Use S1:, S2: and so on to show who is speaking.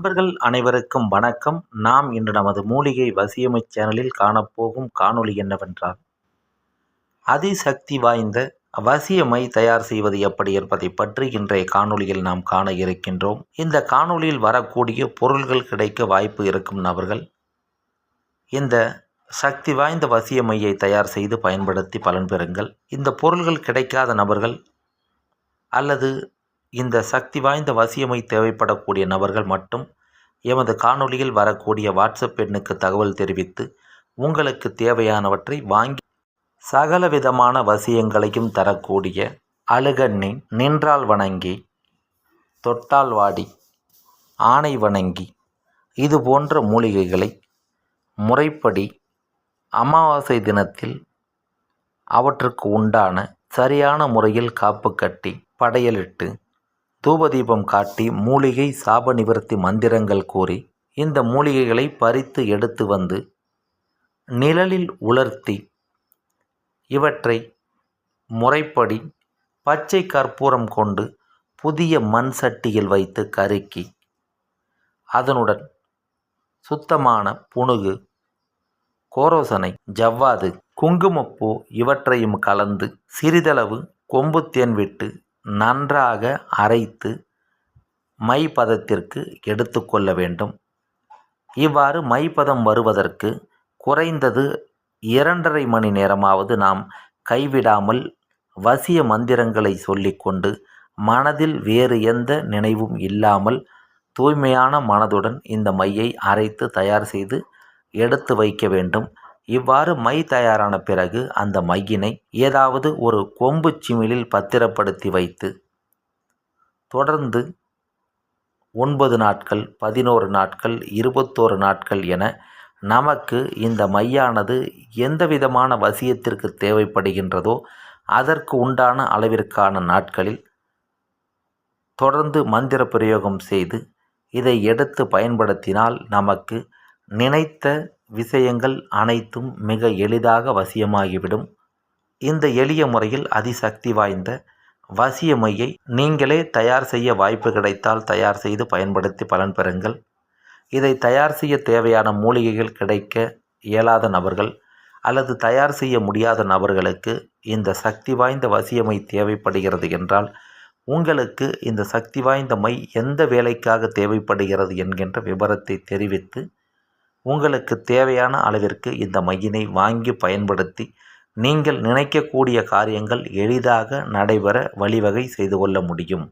S1: நண்பர்கள் அனைவருக்கும் வணக்கம். நாம் இன்று நமது மூலிகை வசியமை சேனலில் காணப்போகும் காணொளி என்னவென்றால் அதிசக்தி வாய்ந்த வசியமை தயார் செய்வது எப்படி என்பதை பற்றி இன்றைய காணொளியில் நாம் காண இருக்கின்றோம். இந்த காணொளியில் வரக்கூடிய பொருள்கள் கிடைக்க வாய்ப்பு இருக்கும் நபர்கள் இந்த சக்தி வாய்ந்த வசியமையை தயார் செய்து பயன்படுத்தி பலன் பெறுங்கள். இந்த பொருள்கள் கிடைக்காத நபர்கள் அல்லது இந்த சக்தி வாய்ந்த வசியமை தேவைப்படக்கூடிய நபர்கள் மட்டும் எமது காணொளியில் வரக்கூடிய வாட்ஸ்அப் எண்ணுக்கு தகவல் தெரிவித்து உங்களுக்கு தேவையானவற்றை வாங்கி சகல விதமான வசியங்களையும் தரக்கூடிய அழுகண்ணி நின்றால் வணங்கி தொட்டால் வாடி ஆணை வணங்கி இது போன்ற மூலிகைகளை முறைப்படி அமாவாசை தினத்தில் அவற்றுக்கு உண்டான சரியான முறையில் காப்பு கட்டி படையலிட்டு தூபதீபம் காட்டி மூலிகை சாப நிவர்த்தி மந்திரங்கள் கூறி இந்த மூலிகைகளை பறித்து எடுத்து வந்து நிழலில் உலர்த்தி இவற்றை முறைப்படி பச்சை கற்பூரம் கொண்டு புதிய மண் சட்டியில் வைத்து கருக்கி அதனுடன் சுத்தமான புணுகு கோரோசனை ஜவ்வாது குங்குமப்பூ இவற்றையும் கலந்து சிறிதளவு கொம்புத்தேன் விட்டு நன்றாக அரைத்து மை பதத்திற்கு எடுத்துக்கொள்ள வேண்டும். இவ்வாறு மைப்பதம் வருவதற்கு குறைந்தது இரண்டரை மணி நேரமாவது நாம் கைவிடாமல் வசிய மந்திரங்களை சொல்லிக்கொண்டு மனதில் வேறு எந்த நினைவும் இல்லாமல் தூய்மையான மனதுடன் இந்த மையை அரைத்து தயார் செய்து எடுத்து வைக்க வேண்டும். இவ்வாறு மை தயாரான பிறகு அந்த மையினை ஏதாவது ஒரு கொம்பு சிமிழில் பத்திரப்படுத்தி வைத்து தொடர்ந்து ஒன்பது நாட்கள் பதினோரு நாட்கள் இருபத்தோரு நாட்கள் என நமக்கு இந்த மையானது எந்த விதமான வசியத்திற்கு தேவைப்படுகின்றதோ அதற்கு உண்டான அளவிற்கான நாட்களில் தொடர்ந்து மந்திர பிரயோகம் செய்து இதை எடுத்து பயன்படுத்தினால் நமக்கு நினைத்த விஷயங்கள் அனைத்தும் மிக எளிதாக வசியமாகிவிடும். இந்த எளிய முறையில் அதிசக்தி வாய்ந்த வசிய மையை நீங்களே தயார் செய்ய வாய்ப்பு கிடைத்தால் தயார் செய்து பயன்படுத்தி பலன் பெறுங்கள். இதை தயார் செய்ய தேவையான மூலிகைகள் கிடைக்க இயலாத நபர்கள் அல்லது தயார் செய்ய முடியாத நபர்களுக்கு இந்த சக்தி வாய்ந்த வசியமை தேவைப்படுகிறது என்றால் உங்களுக்கு இந்த சக்தி வாய்ந்த மை எந்த வேலைக்காக தேவைப்படுகிறது என்கின்ற விவரத்தை தெரிவித்து உங்களுக்கு தேவையான அளவிற்கு இந்த மையினை வாங்கி பயன்படுத்தி நீங்கள் நினைக்கக்கூடிய காரியங்கள் எளிதாக நடைபெற வழிவகை செய்து கொள்ள முடியும்.